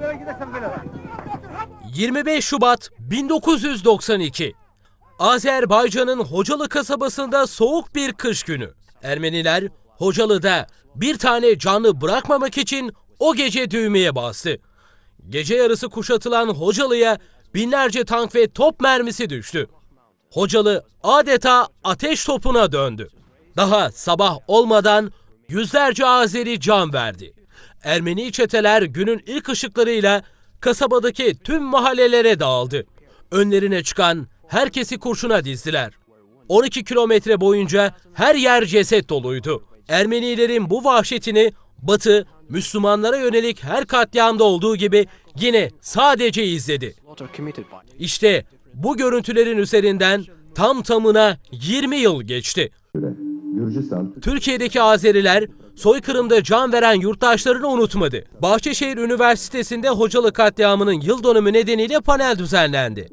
Böyle gidersen böyle. 25 Şubat 1992. Azerbaycan'ın Hocalı kasabasında soğuk bir kış günü. Ermeniler Hocalı'da bir tane canlı bırakmamak için o gece düğmeye bastı. Gece yarısı kuşatılan Hocalı'ya binlerce tank ve top mermisi düştü. Hocalı adeta ateş topuna döndü. Daha sabah olmadan yüzlerce Azeri can verdi. Ermeni çeteler günün ilk ışıklarıyla kasabadaki tüm mahallelere dağıldı. Önlerine çıkan herkesi kurşuna dizdiler. 12 kilometre boyunca her yer ceset doluydu. Ermenilerin bu vahşetini Batı, Müslümanlara yönelik her katliamda olduğu gibi yine sadece izledi. İşte bu görüntülerin üzerinden tam tamına 20 yıl geçti. Gürcistan, Türkiye'deki Azeriler soykırımda can veren yurttaşlarını unutmadı. Bahçeşehir Üniversitesi'nde hocalık katliamının yıl dönümü nedeniyle panel düzenlendi.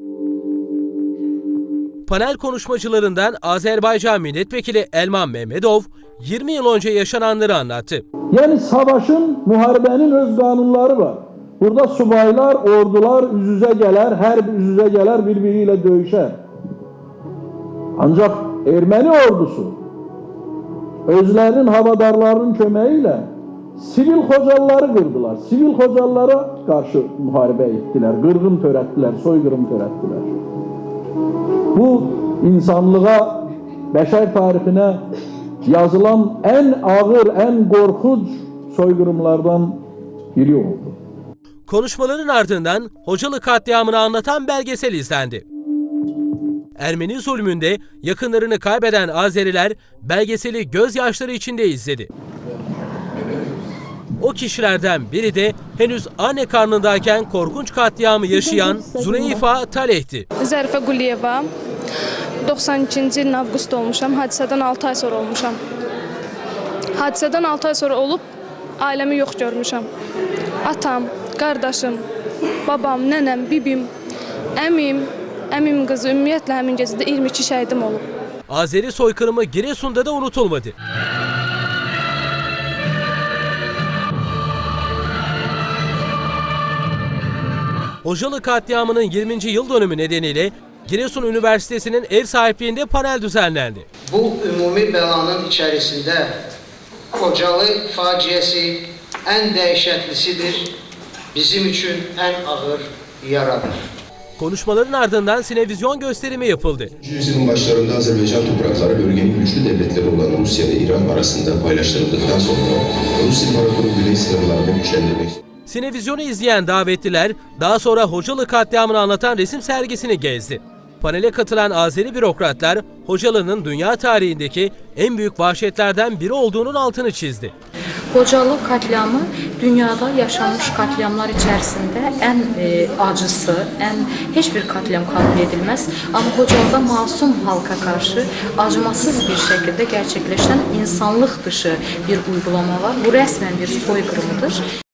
Panel konuşmacılarından Azerbaycan Milletvekili Elman Mehmedov 20 yıl önce yaşananları anlattı. Yani savaşın, muharebenin öz kanunları var. Burada subaylar, ordular üz yüze gelir, her üz yüze gelir birbiriyle dövüşer. Ancak Ermeni ordusu özlerinin havadarlarının kömeğiyle sivil hocaları kırdılar. Sivil hocalara karşı muharebe ettiler. Kırgın törettiler, soykırım törettiler. Bu insanlığa, beşer tarihine yazılan en ağır, en korkunç soykırımlardan biri oldu. Konuşmaların ardından Hocalı katliamını anlatan belgesel izlendi. Ermeni zulmünde yakınlarını kaybeden Azeriler belgeseli gözyaşları içinde izledi. O kişilerden biri de henüz anne karnındayken korkunç katliamı yaşayan Züleyfa Taleh'ti. Zərifə Quliyeva. 92-ci ilin avqust olmuşam. Hadisədən 6 ay sonra olmuşam. Hadisədən 6 ay sonra olub ailəmi yox görmüşəm. Atam, qardaşım, babam, nənəm, bibim, əmim, əmim qızı ümumiyyətlə həmin gecədə 22 şəhidim olub. Azeri soykırımı Giresun'da da unutulmadı. Hocalı katliamının 20. yıl dönümü nedeniyle Giresun Üniversitesi'nin ev sahipliğinde panel düzenlendi. Bu ümumi belanın içerisinde Kocalı faciası en dehşetlisidir. Bizim için en ağır yaradır. Konuşmaların ardından sinevizyon gösterimi yapıldı. Yüzyılın başlarında Azerbaycan toprakları bölgenin güçlü devletleri olan Rusya ve İran arasında paylaştırıldıktan sonra Rus İmparatoru Güney sınırlarını güçlendirmek Sinevizyonu izleyen davetliler daha sonra Hocalı katliamını anlatan resim sergisini gezdi. Panele katılan Azeri bürokratlar Hocalı'nın dünya tarihindeki en büyük vahşetlerden biri olduğunun altını çizdi. Qocalı katliamı dünyada yaşanmış katliamlar içərisində ən e, acısı, ən heç bir katliam kabul edilməz. Amma Qocalıda masum halka karşı acımasız bir şəkildə gerçekleşen insanlıq dışı bir uygulama var. Bu resmen bir soykırımıdır.